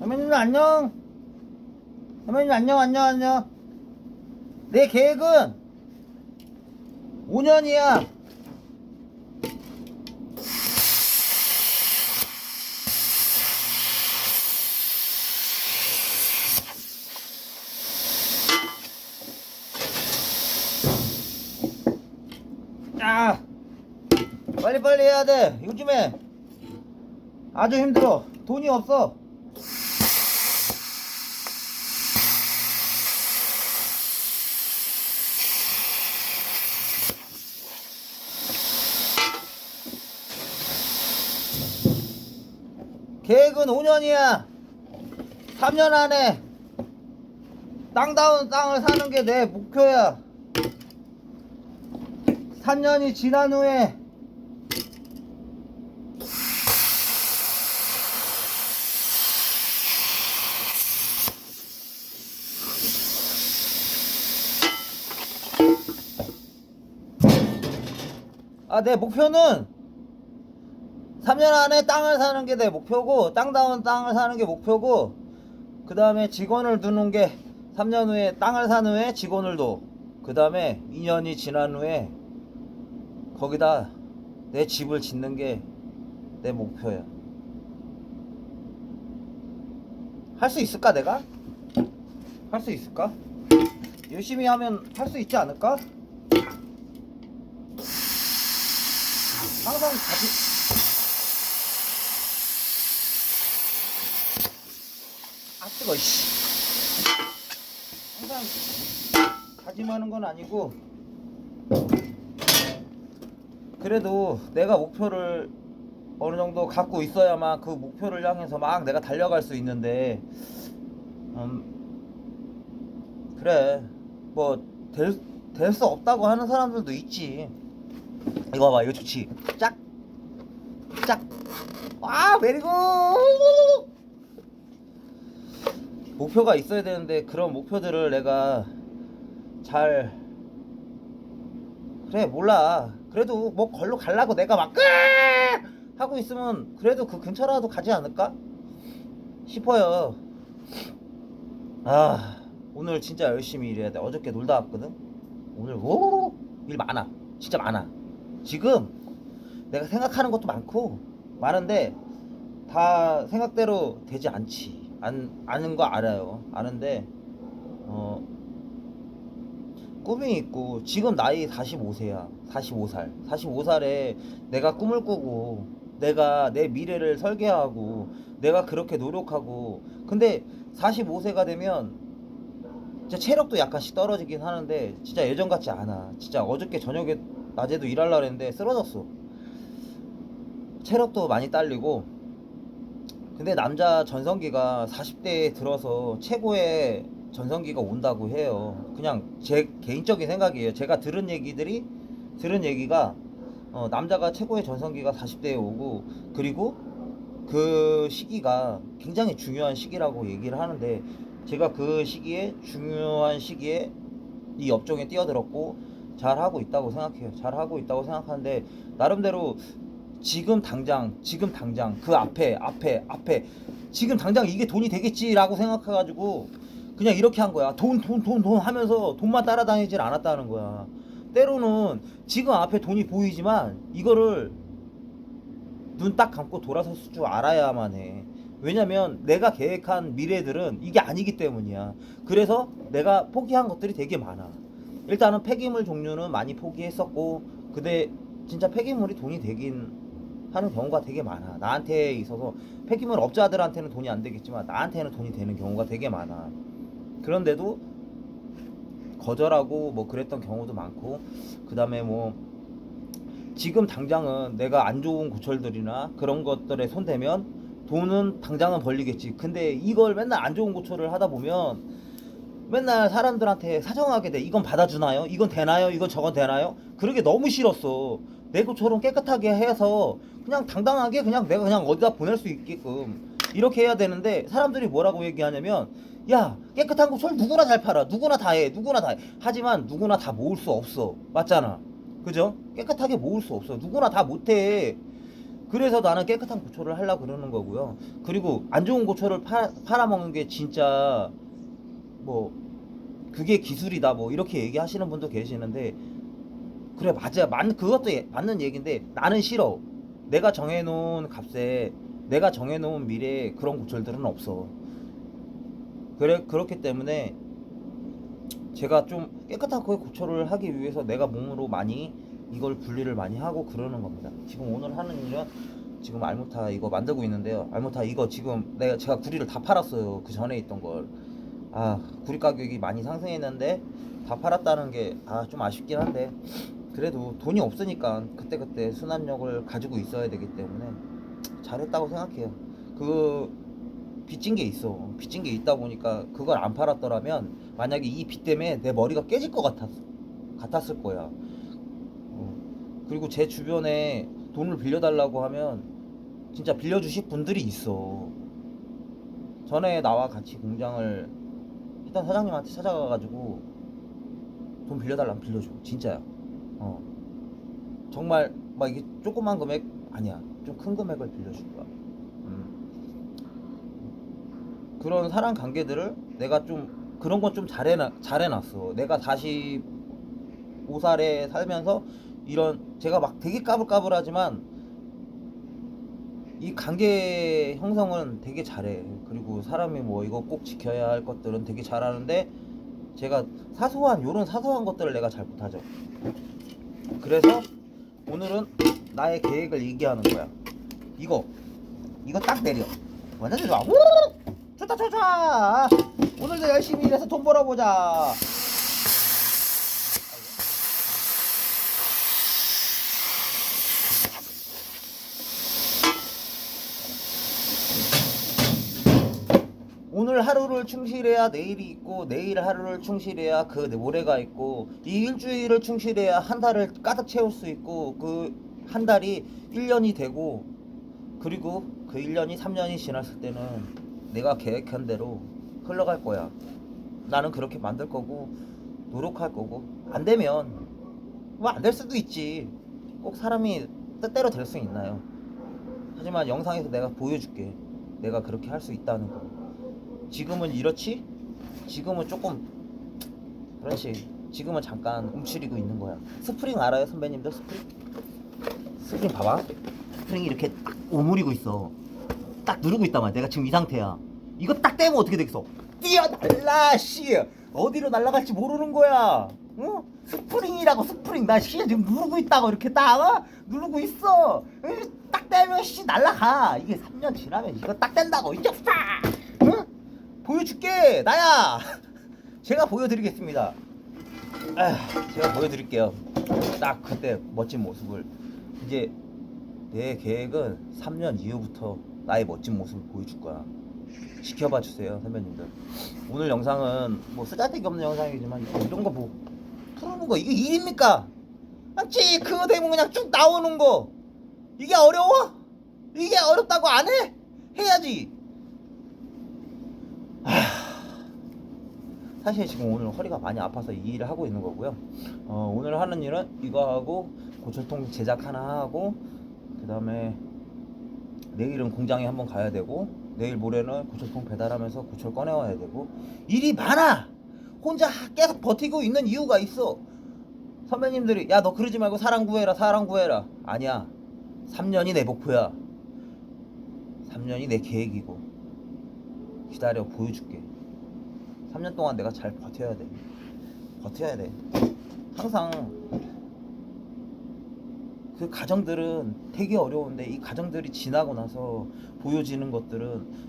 할머님 안녕. 할머님 안녕 안녕 안녕. 내 계획은 5년이야. 야, 빨리 빨리 해야 돼. 요즘에 아주 힘들어. 돈이 없어. 계획은 5년이야. 3년 안에 땅다운 땅을 사는 게 내 목표야. 3년이 지난 후에 아, 내 목표는 3년 안에 땅을 사는 게 내 목표고, 땅다운 땅을 사는 게 목표고, 그 다음에 직원을 두는 게 3년 후에 땅을 산 후에 직원을 둬. 그 다음에 2년이 지난 후에 거기다 내 집을 짓는 게 내 목표야. 할 수 있을까, 내가? 할 수 있을까? 열심히 하면 할 수 있지 않을까? 항상 자기 씨. 항상 다짐하는 건 아니고 그래도 내가 목표를 어느 정도 갖고 있어야만 그 목표를 향해서 막 내가 달려갈 수 있는데 음 그래. 뭐될 될 수 없다고 하는 사람들도 있지. 이거 봐봐 이거 좋지. 짝짝아 메리고 목표가 있어야 되는데 그런 목표들을 내가 잘 그래 몰라. 그래도 뭐 걸로 갈라고 내가 막 끄! 하고 있으면 그래도 그 근처라도 가지 않을까? 싶어요. 아 오늘 진짜 열심히 일해야 돼. 어저께 놀다 왔거든? 오늘 오일 많아. 진짜 많아. 지금 내가 생각하는 것도 많고 많은데 다 생각대로 되지 않지 안 아는 거 알아요. 아는데 어 꿈이 있고 지금 나이 45세야. 45살. 45살에 내가 꿈을 꾸고 내가 내 미래를 설계하고 내가 그렇게 노력하고 근데 45세가 되면 진짜 체력도 약간씩 떨어지긴 하는데 진짜 예전 같지 않아. 진짜 어저께 저녁에 낮에도 일하려고 했는데 쓰러졌어. 체력도 많이 딸리고 근데 남자 전성기가 40대에 들어서 최고의 전성기가 온다고 해요. 그냥 제 개인적인 생각이에요. 제가 들은 얘기들이 들은 얘기가 어, 남자가 최고의 전성기가 40대에 오고 그리고 그 시기가 굉장히 중요한 시기라고 얘기를 하는데 제가 그 시기에 중요한 시기에 이 업종에 뛰어들었고 잘 하고 있다고 생각해요. 잘 하고 있다고 생각하는데 나름대로 지금 당장 지금 당장 그 앞에 앞에 앞에. 지금 당장 이게 돈이 되겠지라고 생각해가지고 그냥 이렇게 한 거야. 돈 돈 돈 돈 하면서 돈만 따라다니질 않았다는 거야. 때로는 지금 앞에 돈이 보이지만 이거를 눈 딱 감고 돌아설 줄 알아야만 해. 왜냐면 내가 계획한 미래들은 이게 아니기 때문이야. 그래서 내가 포기한 것들이 되게 많아. 일단은 폐기물 종류는 많이 포기했었고 근데 진짜 폐기물이 돈이 되긴 하는 경우가 되게 많아. 나한테 있어서 폐기물 업자들한테는 돈이 안 되겠지만 나한테는 돈이 되는 경우가 되게 많아. 그런데도 거절하고 뭐 그랬던 경우도 많고 그다음에 뭐 지금 당장은 내가 안 좋은 고철들이나 그런 것들에 손대면 돈은 당장은 벌리겠지. 근데 이걸 맨날 안 좋은 고철을 하다 보면 맨날 사람들한테 사정하게 돼. 이건 받아주나요? 이건 되나요? 이건 저건 되나요? 그러게 너무 싫었어. 내 것처럼 깨끗하게 해서 그냥 당당하게 그냥 내가 그냥 어디다 보낼 수 있게끔 이렇게 해야 되는데 사람들이 뭐라고 얘기하냐면 야 깨끗한 것을 누구나 잘 팔아. 누구나 다 해. 누구나 다 해. 하지만 누구나 다 모을 수 없어. 맞잖아. 그죠? 깨끗하게 모을 수 없어. 누구나 다 못해. 그래서 나는 깨끗한 고초를 하려고 그러는 거고요. 그리고 안 좋은 고초를 팔, 팔아먹는 게 진짜 뭐 그게 기술이다 뭐 이렇게 얘기하시는 분도 계시는데 그래 맞아. 맞 그것도 예- 맞는 얘기인데 나는 싫어. 내가 정해놓은 값에 내가 정해놓은 미래에 그런 고철들은 없어. 그래 그렇기 때문에 제가 좀 깨끗하게 고초를 하기 위해서 내가 몸으로 많이 이걸 분리를 많이 하고 그러는 겁니다. 지금 오늘 하는 일은 지금 알무타 이거 만들고 있는데요. 알무타 이거 지금 내가 제가 구리를 다 팔았어요. 그 전에 있던 걸. 아 구리 가격이 많이 상승했는데 다 팔았다는 게 아 좀 아쉽긴 한데 그래도 돈이 없으니까 그때그때 수납력을 가지고 있어야 되기 때문에 잘했다고 생각해요. 그 빚진 게 있어. 빚진 게 있다 보니까 그걸 안 팔았더라면 만약에 이 빚 때문에 내 머리가 깨질 것 같았, 같았을 거야. 어. 그리고 제 주변에 돈을 빌려달라고 하면 진짜 빌려주실 분들이 있어. 전에 나와 같이 공장을 했던 사장님한테 찾아가가지고 돈 빌려달라면 빌려줘. 진짜야. 어. 정말 막 이게 조그만 금액 아니야. 좀 큰 금액을 빌려줄 거야. 음. 그런 사람 관계들을 내가 좀 그런 건 좀 잘해놔 잘해놨어. 내가 45살에 살면서 이런 제가 막 되게 까불까불하지만 이 관계 형성은 되게 잘해. 그리고 사람이 뭐 이거 꼭 지켜야 할 것들은 되게 잘하는데 제가 사소한 요런 사소한 것들을 내가 잘 못하죠. 그래서 오늘은 나의 계획을 얘기하는 거야. 이거 이거 딱 내려. 완전 좋아. 우! 좋다 좋다. 오늘도 열심히 일해서 돈 벌어보자. 오늘 하루를 충실해야 내일이 있고 내일 하루를 충실해야 그 모레가 있고 이 일주일을 충실해야 한 달을 가득 채울 수 있고 그 한 달이 1년이 되고 그리고 그 1년이 3년이 지났을 때는 내가 계획한 대로 흘러갈 거야. 나는 그렇게 만들 거고 노력할 거고 안 되면 뭐 안 될 수도 있지. 꼭 사람이 뜻대로 될 수 있나요? 하지만 영상에서 내가 보여줄게. 내가 그렇게 할 수 있다는 거. 지금은 이렇지? 지금은 조금 그렇지. 지금은 잠깐 움츠리고 있는 거야. 스프링 알아요, 선배님들 스프링? 스프링 봐봐. 스프링이 이렇게 딱 오므리고 있어. 딱 누르고 있단 말이야. 내가 지금 이 상태야. 이거 딱 떼면 어떻게 되겠어? 뛰어날라 씨. 어디로 날아갈지 모르는 거야. 어? 스프링이라고 스프링. 나 씨 지금 누르고 있다고 이렇게 딱 어? 누르고 있어. 딱 떼면 씨 날아가. 이게 3년 지나면 이거 딱 뗀다고. 이제 팍. 응? 보여줄게. 나야. 제가 보여드리겠습니다. 아, 제가 보여드릴게요. 딱 그때 멋진 모습을. 이제 내 계획은 3년 이후부터 나의 멋진 모습을 보여줄 거야. 지켜봐 주세요, 선배님들. 오늘 영상은 뭐 쓰잘데기 없는 영상이지만 이런 거뭐거 이게 일입니까? 맞지? 그거 되면 그냥 쭉 나오는 거. 이게 어려워? 이게 어렵다고 안 해? 해야지. 사실 지금 오늘 허리가 많이 아파서 이 일을 하고 있는 거고요. 어, 오늘 하는 일은 이거 하고 고철통 제작 하나 하고 그 다음에 내일은 공장에 한번 가야 되고 내일 모레는 고철통 배달하면서 고철 꺼내와야 되고 일이 많아. 혼자 계속 버티고 있는 이유가 있어. 선배님들이 야 너 그러지 말고 사람 구해라 사람 구해라 아니야 3년이 내 목표야 3년이 내 계획이고 기다려 보여줄게 3년 동안 내가 잘 버텨야 돼. 버텨야 돼. 항상 그 가정들은 되게 어려운데 이 가정들이 지나고 나서 보여지는 것들은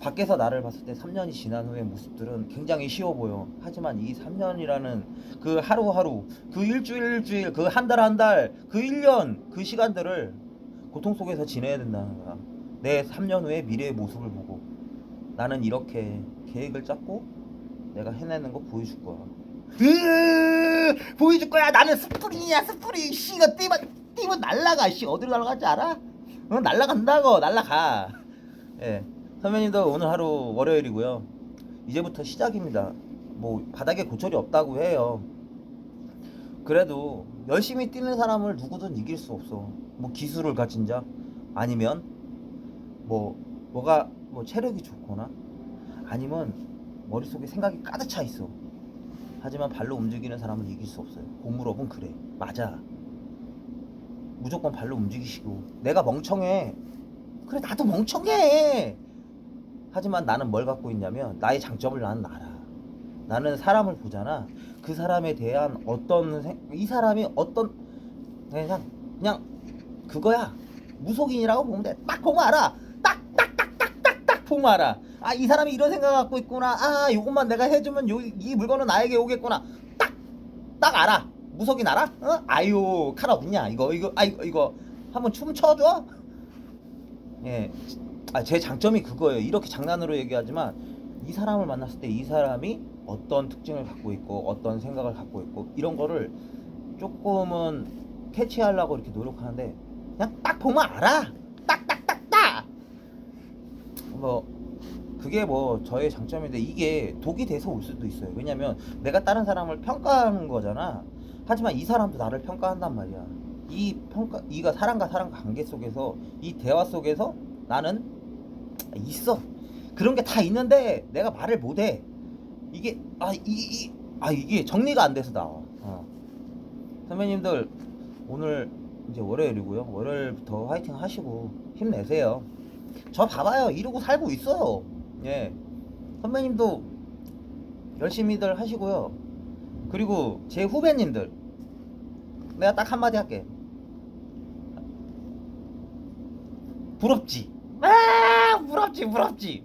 밖에서 나를 봤을 때 3년이 지난 후의 모습들은 굉장히 쉬워 보여. 하지만 이 3년이라는 그 하루하루, 그 일주일 일주일, 그 한 달 한 달, 그 1년 그 시간들을 고통 속에서 지내야 된다는 거야. 내 3년 후의 미래의 모습을 보고 나는 이렇게 계획을 짰고 내가 해내는 거 보여줄 거야. 으 보여줄 거야. 나는 스프링이야 스프링. 씨 이거 뛰면 뛰면 날라가. 씨 어디로 날아갈지 알아? 응 날라간다고 날라가. 예 선배님도 오늘 하루 월요일이고요. 이제부터 시작입니다. 뭐 바닥에 고철이 없다고 해요. 그래도 열심히 뛰는 사람을 누구든 이길 수 없어. 뭐 기술을 가진 자 아니면 뭐 뭐가 뭐 체력이 좋거나 아니면 머릿속에 생각이 가득 차 있어. 하지만 발로 움직이는 사람은 이길 수 없어요. 고무럽은 그래. 맞아. 무조건 발로 움직이시고 내가 멍청해. 그래 나도 멍청해. 하지만 나는 뭘 갖고 있냐면 나의 장점을 나는 알아. 나는 사람을 보잖아. 그 사람에 대한 어떤 생, 이 사람이 어떤 그냥 그냥 그거야. 무속인이라고 보면 돼. 딱 보면 알아. 알아. 아이 사람이 이런 생각 갖고 있구나. 아 요것만 내가 해주면 요, 이 물건은 나에게 오겠구나. 딱 딱 알아. 무속인 알아? 어? 아유 칼 어딨냐 이거 이거 아 이거 이거 한번 춤 춰줘. 예. 아, 제 장점이 그거예요. 이렇게 장난으로 얘기하지만 이 사람을 만났을 때 이 사람이 어떤 특징을 갖고 있고 어떤 생각을 갖고 있고 이런 거를 조금은 캐치하려고 이렇게 노력하는데 그냥 딱 보면 알아. 딱딱딱 딱. 뭐 그게 뭐 저의 장점인데 이게 독이 돼서 올 수도 있어요. 왜냐면 내가 다른 사람을 평가하는 거잖아. 하지만 이 사람도 나를 평가한단 말이야. 이 평가, 이가 사람과 사람 관계 속에서 이 대화 속에서 나는 있어. 그런 게 다 있는데 내가 말을 못 해. 이게 아 이 이, 아 이게 정리가 안 돼서 나와. 어. 선배님들 오늘 이제 월요일이고요. 월요일부터 화이팅 하시고 힘내세요. 저 봐봐요. 이러고 살고 있어요. 예. 선배님도 열심히들 하시고요. 그리고 제 후배님들 내가 딱 한마디 할게. 부럽지? 아 부럽지 부럽지.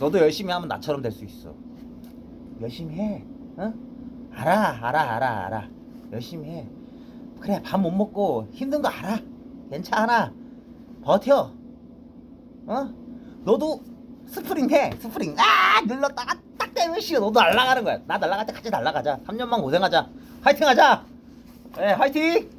너도 열심히 하면 나처럼 될 수 있어. 열심히 해. 응? 알아 알아 알아 알아. 열심히 해. 그래 밥 못 먹고 힘든 거 알아. 괜찮아. 버텨. 어? 너도 스프링 해. 스프링. 아 눌렀다가 딱 되면 쉬어. 너도 날아가는 거야. 나 날아갈 때 같이 날아가자. 3년만 고생하자. 화이팅 하자. 예, 화이팅!